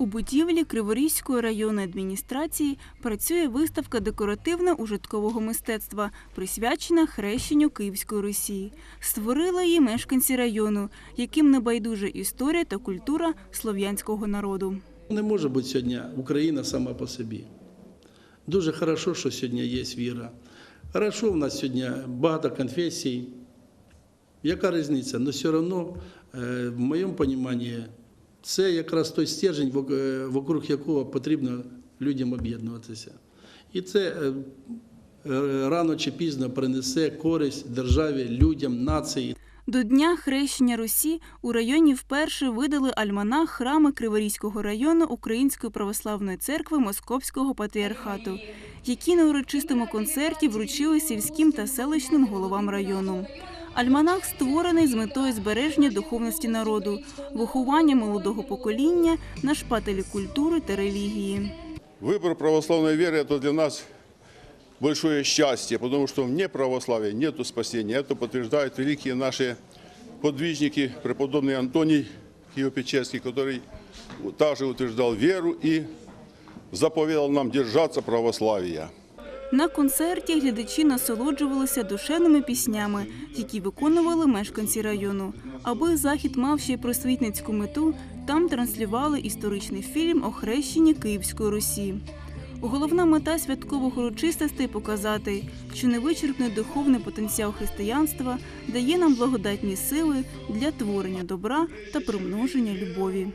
У будівлі Криворізької районної адміністрації працює виставка декоративно-ужиткового мистецтва, присвячена хрещенню Київської Русі. Створили її мешканці району, яким не байдужа історія та культура слов'янського народу. Не може бути сьогодні Україна сама по собі. Дуже хорошо, що сьогодні є віра. Хорошо, в нас сьогодні багато конфесій. Яка різниця? Але все одно, в моєму розумінні, це якраз той стержень, е, вокруг якого потрібно людям об'єднуватися. І це е, рано чи пізно принесе користь державі, людям, нації. До Дня хрещення Русі у районі вперше видали альманах храми Криворізького району Української православної церкви Московського патріархату, які на урочистому концерті вручили сільським та селищним головам району. Альманах створений з метою збереження духовності народу, виховання молодого покоління на шпателі культури та релігії. Выбор православной веры – это для нас большое счастье, потому что вне православия нет спасения. Это подтверждают великие наши подвижники, преподобный Антоний Киево-Печерский, который также утверждал веру и заповедал нам держаться православия. На концерті глядачі насолоджувалися душевними піснями, які виконували мешканці району. Аби захід мав ще й просвітницьку мету, там транслювали історичний фільм о хрещенні Київської Русі. Головна мета святкових урочистостей показати, що невичерпний духовний потенціал християнства дає нам благодатні сили для творення добра та примноження любові.